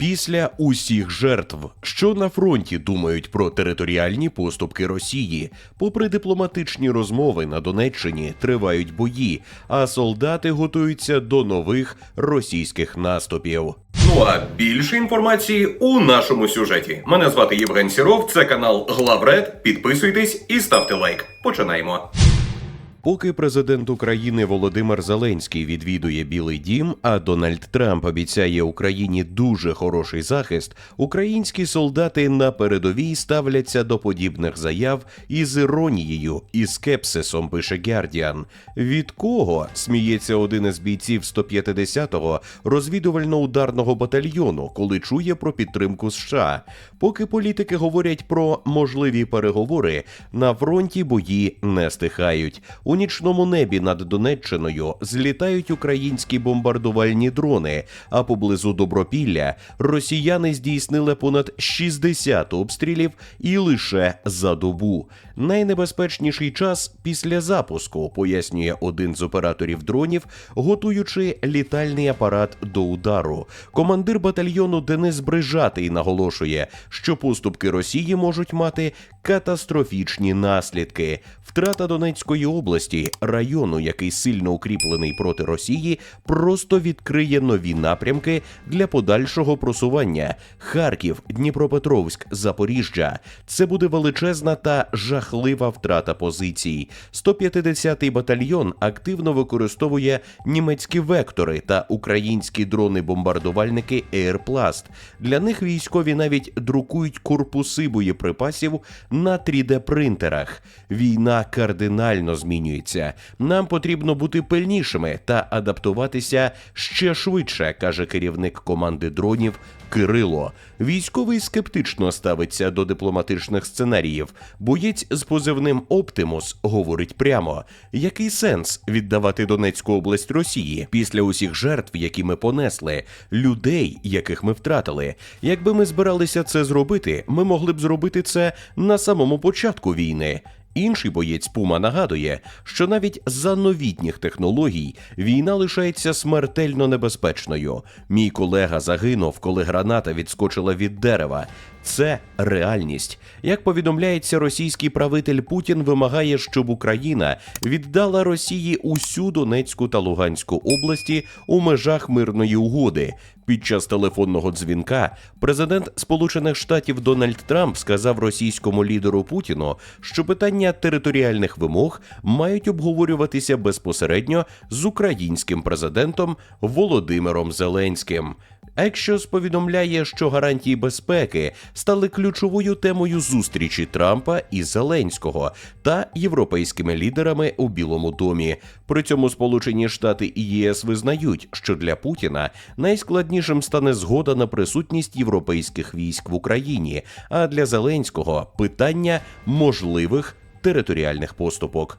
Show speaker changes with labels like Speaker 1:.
Speaker 1: Після усіх жертв, що на фронті думають про територіальні поступки Росії, попри дипломатичні розмови на Донеччині тривають бої, а солдати готуються до нових російських наступів. Ну а більше інформації у нашому сюжеті. Мене звати Євген Сіров. Це канал Главред. Підписуйтесь і ставте лайк. Починаємо. Поки президент України Володимир Зеленський відвідує Білий Дім, а Дональд Трамп обіцяє Україні дуже хороший захист, українські солдати на передовій ставляться до подібних заяв із іронією і скепсисом. Пише Guardian. Від кого сміється один із бійців 150-го розвідувально-ударного батальйону, коли чує про підтримку США. Поки політики говорять про можливі переговори, на фронті бої не стихають. У нічному небі над Донеччиною злітають українські бомбардувальні дрони. А поблизу Добропілля росіяни здійснили понад 60 обстрілів і лише за добу. Найнебезпечніший час після запуску, пояснює один з операторів дронів, готуючи літальний апарат до удару. Командир батальйону Денис Брижатий наголошує, що поступки Росії можуть мати катастрофічні наслідки. Втрата Донецької області, району, який сильно укріплений проти Росії, просто відкриє нові напрямки для подальшого просування. Харків, Дніпропетровськ, Запоріжжя. Це буде величезна та жахлива втрата позицій. 150-й батальйон активно використовує німецькі вектори та українські дрони-бомбардувальники Airplast. Для них військові навіть друкують корпуси боєприпасів на 3D-принтерах. Війна кардинально змінюється. Нам потрібно бути пильнішими та адаптуватися ще швидше, каже керівник команди дронів Кирило. Військовий скептично ставиться до дипломатичних сценаріїв. Боєць з позивним Оптимус говорить прямо: який сенс віддавати Донецьку область Росії після усіх жертв, які ми понесли, людей, яких ми втратили. Якби ми збиралися це зробити, ми могли б зробити це на самому початку війни. Інший боєць Пума нагадує, що навіть за новітніх технологій війна лишається смертельно небезпечною. Мій колега загинув, коли граната відскочила від дерева. Це реальність. Як повідомляється, російський правитель Путін вимагає, щоб Україна віддала Росії усю Донецьку та Луганську області у межах мирної угоди. Під час телефонного дзвінка президент Сполучених Штатів Дональд Трамп сказав російському лідеру Путіну, що питання територіальних вимог мають обговорюватися безпосередньо з українським президентом Володимиром Зеленським. Екшос повідомляє, що гарантії безпеки стали ключовою темою зустрічі Трампа і Зеленського та європейськими лідерами у Білому домі. При цьому Сполучені Штати і ЄС визнають, що для Путіна найскладнішим стане згода на присутність європейських військ в Україні, а для Зеленського питання можливих територіальних поступок.